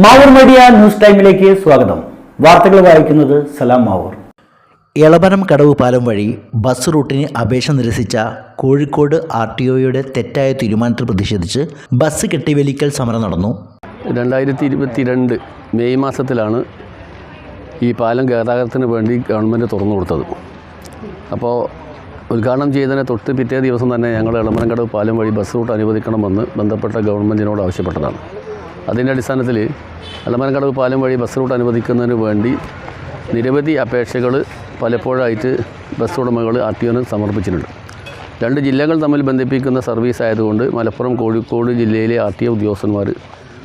Mavoor media news ടൈമിലേക്ക് സ്വാഗതം. വാർത്തകൾ വായിക്കുന്നത് സലാം മാവൂർ. എളപരം കടവ് പാലം വഴി ബസ് റൂട്ടിന് അപേക്ഷ നിരസിച്ച കോഴിക്കോട് ആർ ടി ഒയുടെ തെറ്റായ തീരുമാനത്തിൽ പ്രതിഷേധിച്ച് ബസ് കെട്ടിവലിക്കൽ സമരം നടന്നു. രണ്ടായിരത്തി ഇരുപത്തിരണ്ട് മെയ് മാസത്തിലാണ് ഈ പാലം ഗതാഗതത്തിന് വേണ്ടി ഗവൺമെന്റ് തുറന്നു കൊടുത്തത്. അപ്പോൾ ഉദ്ഘാടനം ചെയ്തതിന് തൊട്ട് പിറ്റേ ദിവസം തന്നെ ഞങ്ങൾ എളമരം കടവ് പാലം വഴി ബസ് റൂട്ട് അനുവദിക്കണമെന്ന് ബന്ധപ്പെട്ട ഗവൺമെന്റിനോട് ആവശ്യപ്പെട്ടതാണ്. അതിന്റെ അടിസ്ഥാനത്തിൽ അലമരക്കടവ് പാലം വഴി ബസ് റൂട്ട് അനുവദിക്കുന്നതിന് വേണ്ടി നിരവധി അപേക്ഷകൾ പലപ്പോഴായിട്ട് ബസ് ഉടമകൾ ആർ ടി ഒന് സമർപ്പിച്ചിട്ടുണ്ട്. രണ്ട് ജില്ലകൾ തമ്മിൽ ബന്ധിപ്പിക്കുന്ന സർവീസ് ആയതുകൊണ്ട് മലപ്പുറം കോഴിക്കോട് ജില്ലയിലെ ആർ ടി ഒ ഉദ്യോഗസ്ഥന്മാർ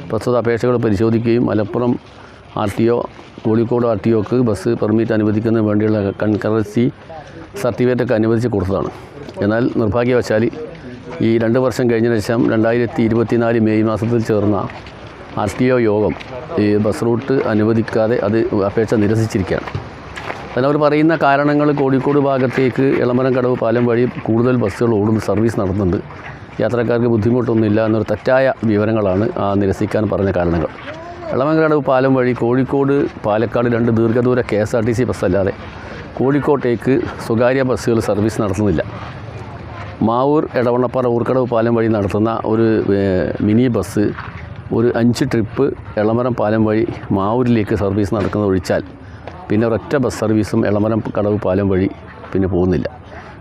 പ്രസ്തുത അപേക്ഷകൾ പരിശോധിക്കുകയും Malappuram R T O Kozhikode R T ഒക്ക് ബസ് പെർമിറ്റ് അനുവദിക്കുന്നതിന് വേണ്ടിയുള്ള കൺകറൻസി സർട്ടിഫിക്കറ്റൊക്കെ അനുവദിച്ച് കൊടുത്തതാണ്. എന്നാൽ നിർഭാഗ്യവശാൽ ഈ രണ്ട് വർഷം കഴിഞ്ഞ ശേഷം രണ്ടായിരത്തി മെയ് മാസത്തിൽ ചേർന്ന ആർ ടി ഒ യോഗം ഈ ബസ് റൂട്ട് അനുവദിക്കാതെ അത് അപേക്ഷ നിരസിച്ചിരിക്കുകയാണ്. അതിനവർ പറയുന്ന കാരണങ്ങൾ കോഴിക്കോട് ഭാഗത്തേക്ക് എളമരം കടവ് പാലം വഴി കൂടുതൽ ബസ്സുകൾ ഓടുന്ന സർവീസ് നടത്തുന്നുണ്ട്. യാത്രക്കാർക്ക് ബുദ്ധിമുട്ടൊന്നുമില്ല എന്നൊരു തെറ്റായ വിവരങ്ങളാണ് ആ നിരസിക്കാൻ പറഞ്ഞ കാരണങ്ങൾ. കടവ് പാലം വഴി കോഴിക്കോട് പാലക്കാട് രണ്ട് ദീർഘദൂര K S R T C ബസ്സല്ലാതെ കോഴിക്കോട്ടേക്ക് സ്വകാര്യ ബസ്സുകൾ സർവീസ് നടത്തുന്നില്ല. മാവൂർ എടവണ്ണപ്പാറ ഊർക്കടവ് പാലം വഴി നടത്തുന്ന ഒരു മിനി ബസ് ഒരു അഞ്ച് ട്രിപ്പ് എളമരം പാലം വഴി മാവൂരിലേക്ക് സർവീസ് നടക്കുന്നത് ഒഴിച്ചാൽ പിന്നെ ഒരൊറ്റ ബസ് സർവീസും എളമരം കടവ് പാലം വഴി പിന്നെ പോകുന്നില്ല.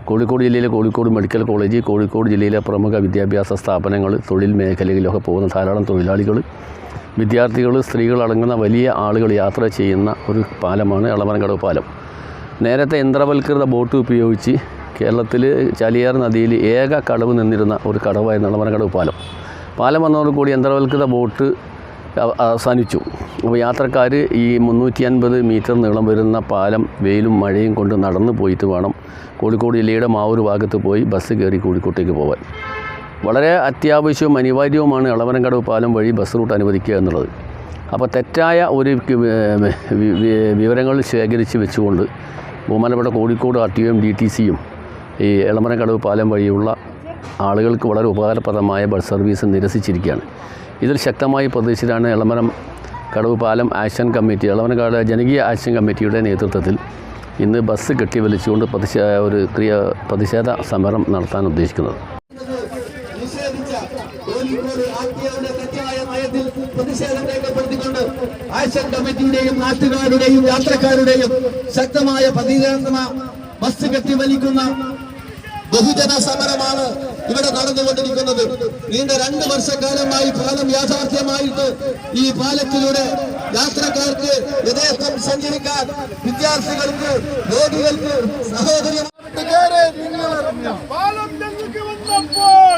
കോഴിക്കോട് ജില്ലയിലെ കോഴിക്കോട് മെഡിക്കൽ കോളേജ് കോഴിക്കോട് ജില്ലയിലെ പ്രമുഖ വിദ്യാഭ്യാസ സ്ഥാപനങ്ങൾ തൊഴിൽ മേഖലയിലൊക്കെ പോകുന്ന ധാരാളം തൊഴിലാളികൾ വിദ്യാർത്ഥികൾ സ്ത്രീകൾ അടങ്ങുന്ന വലിയ ആളുകൾ യാത്ര ചെയ്യുന്ന ഒരു പാലമാണ് എളമരംകടവ് പാലം. നേരത്തെ യന്ത്രവൽകൃത ബോട്ട് ഉപയോഗിച്ച് കേരളത്തിൽ ചാലിയാർ നദിയിൽ ഏക കടവ് നിന്നിരുന്ന ഒരു കടവായിരുന്നു എളമരംകടവ് പാലം. പാലം വന്നതോടുകൂടി യന്ത്രവൽകൃത ബോട്ട് അവ- അവസാനിച്ചു. അപ്പോൾ യാത്രക്കാർ ഈ മുന്നൂറ്റി അൻപത് മീറ്റർ നീളം വരുന്ന പാലം വെയിലും മഴയും കൊണ്ട് നടന്നു പോയിട്ട് വേണം കോഴിക്കോട് ജില്ലയുടെ മാവൂർ ഭാഗത്ത് പോയി ബസ് കയറി കോഴിക്കോട്ടേക്ക് പോകാൻ വളരെ അത്യാവശ്യവും അനിവാര്യവുമാണ് ഇളവനങ്കടവ് പാലം വഴി ബസ് റൂട്ട് അനുവദിക്കുക എന്നുള്ളത്. അപ്പോൾ തെറ്റായ ഒരു വിവരങ്ങൾ ശേഖരിച്ച് വെച്ചുകൊണ്ട് ബഹുമാനപ്പെട്ട കോഴിക്കോട് ആർ ടി ഒയും ഡി ടി സിയും ഈ ഇളമരക്കടവ് പാലം വഴിയുള്ള ആളുകൾക്ക് വളരെ ഉപകാരപ്രദമായ ബസ് സർവീസ് നിരസിച്ചിരിക്കുകയാണ്. ഇതിൽ ശക്തമായി പ്രതിഷേധിച്ചാണ് എളമരം കടവ് പാലം ആക്ഷൻ കമ്മിറ്റി ഇളമരക്കാട് ജനകീയ ആക്ഷൻ കമ്മിറ്റിയുടെ നേതൃത്വത്തിൽ ഇന്ന് ബസ് കെട്ടിവലിച്ചുകൊണ്ട് പ്രതിഷേ ഒരു ക്രിയ പ്രതിഷേധ സമരം നടത്താൻ ഉദ്ദേശിക്കുന്നത്. പ്രതിഷേധം രേഖപ്പെടുത്തിക്കൊണ്ട് കമ്മിറ്റിയുടെയും നാട്ടുകാരുടെയും യാത്രക്കാരുടെയും ശക്തമായ പ്രതികരണ ബസ് കെട്ടിവലിക്കുന്ന ബഹുജന സമരമാണ് ഇവിടെ നടന്നുകൊണ്ടിരിക്കുന്നത്. നീണ്ട രണ്ട് വർഷക്കാലമായി പാലം യാഥാർത്ഥ്യമായിട്ട് ഈ പാലത്തിലൂടെ യാത്രക്കാർക്ക് വിദേശം സഞ്ചരിക്കാൻ വിദ്യാർത്ഥികൾക്ക് രോഗികൾക്ക് സഹോദരി പാലം ഞങ്ങൾക്ക് വന്നപ്പോൾ